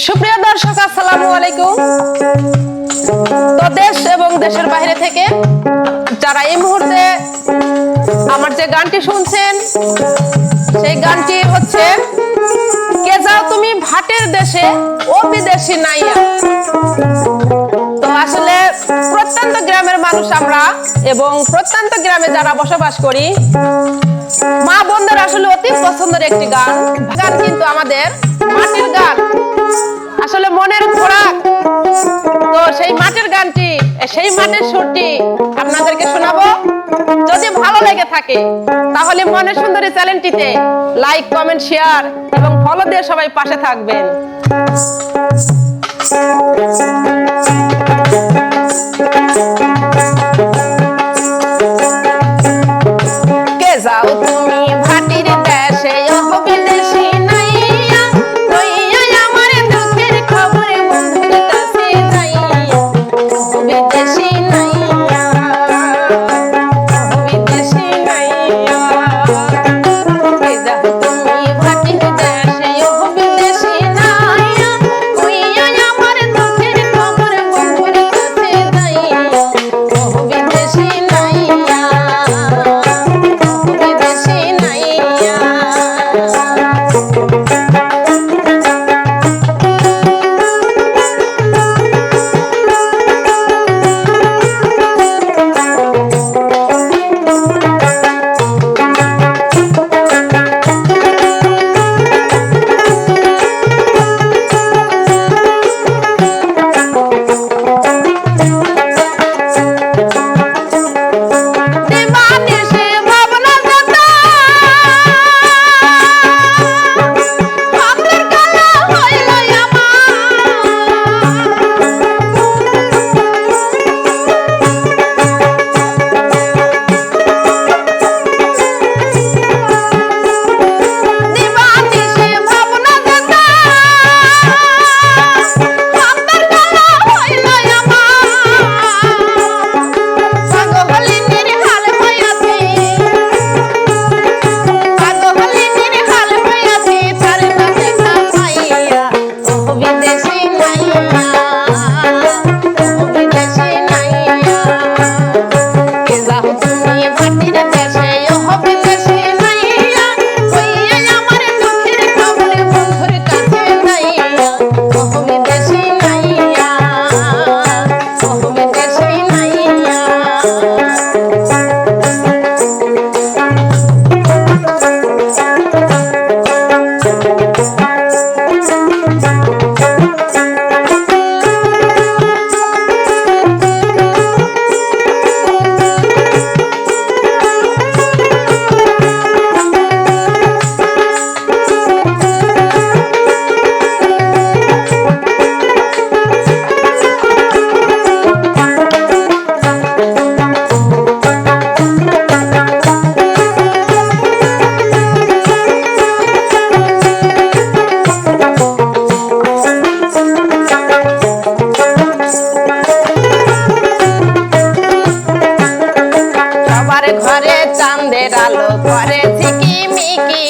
সুপ্রিয় দর্শক, আসসালামু আলাইকুম। তো দেশ এবং দেশের বাইরে থেকে যারা এই মুহূর্তে আমার যে গানটি শুনছেন, সেই গানটি হচ্ছে, কে যাও তুমি ভাটের দেশে, ও বিদেশি নাইয়া? তো আসলে প্রত্যন্ত গ্রামের মানুষ আমরা এবং প্রত্যন্ত গ্রামে যারা বসবাস করি, মা বোনদের আসলে অতি পছন্দের একটি গান। গান কিন্তু আমাদের মাটির গান। আসলে মনের খোরাক। তো সেই মাঠের গানটি সেই মাঠের সুরটি আপনাদেরকে শোনাবো। যদি ভালো লেগে থাকে, তাহলে মনের সুন্দরী চ্যানেলটিতে লাইক, কমেন্ট, শেয়ার এবং ফলো দিয়ে সবাই পাশে থাকবেন। Thank you. ঘরে ঘরে চান্দের আলো ঘরে ঝিকিমিকি।